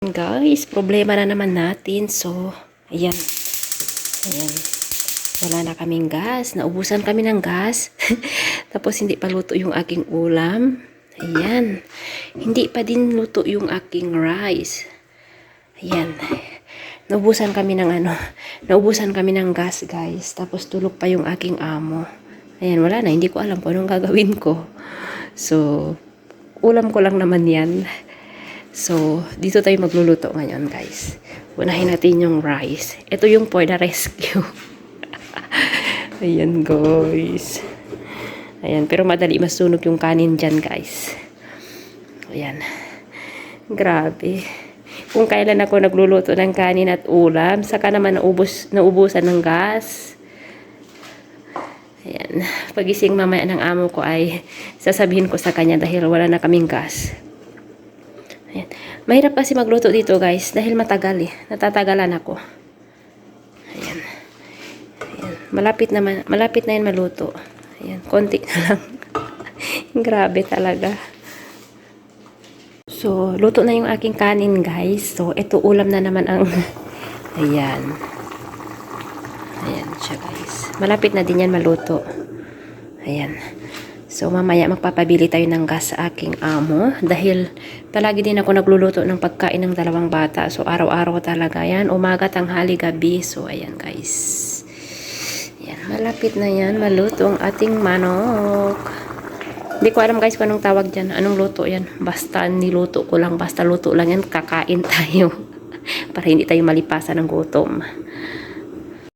Guys, problema na naman natin. So, ayan. Ayan. Wala na kaming gas. Naubusan kami ng gas. Tapos hindi pa luto yung aking ulam. Ayan. Hindi pa din luto yung aking rice. Ayan. Naubusan kami ng ano. Naubusan kami ng gas, guys. Tapos tulog pa yung aking amo. Ayan, wala na. Hindi ko alam kung anong gagawin ko. So, ulam ko lang naman yan. So, dito tayo magluluto ngayon, guys. Unahin natin yung rice. Ito yung the rescue. Ayan, guys. Ayan, pero madali masunog yung kanin dyan, guys. Ayan. Grabe. Kung kailan ako nagluluto ng kanin at ulam, saka naman naubos, naubusan ng gas. Ayan. Pagising mamaya ng amo ko ay sasabihin ko sa kanya dahil wala na kaming gas. Ayan. Mahirap kasi magluto dito guys dahil matagal eh. Natatagalan ako. Ayan. Ayan. Malapit na, ma- malapit na yan maluto. Ayan. Konti na lang. Grabe talaga. So, luto na yung aking kanin guys. So, ito ulam na naman ang... Ayan. Ayan siya guys. Malapit na din yan maluto. Ayan. So, mamaya magpapabili tayo ng gas sa aking amo. Dahil palagi din ako nagluluto ng pagkain ng dalawang bata. So, araw-araw talaga yan. Umaga, tanghali, gabi. So, ayan guys. Ayan. Malapit na yan. Maluto ang ating manok. Hindi ko alam guys kung anong tawag dyan. Anong luto yan. Basta niluto ko lang. Basta luto lang yan. Kakain tayo. Para hindi tayo malipasan ng gutom.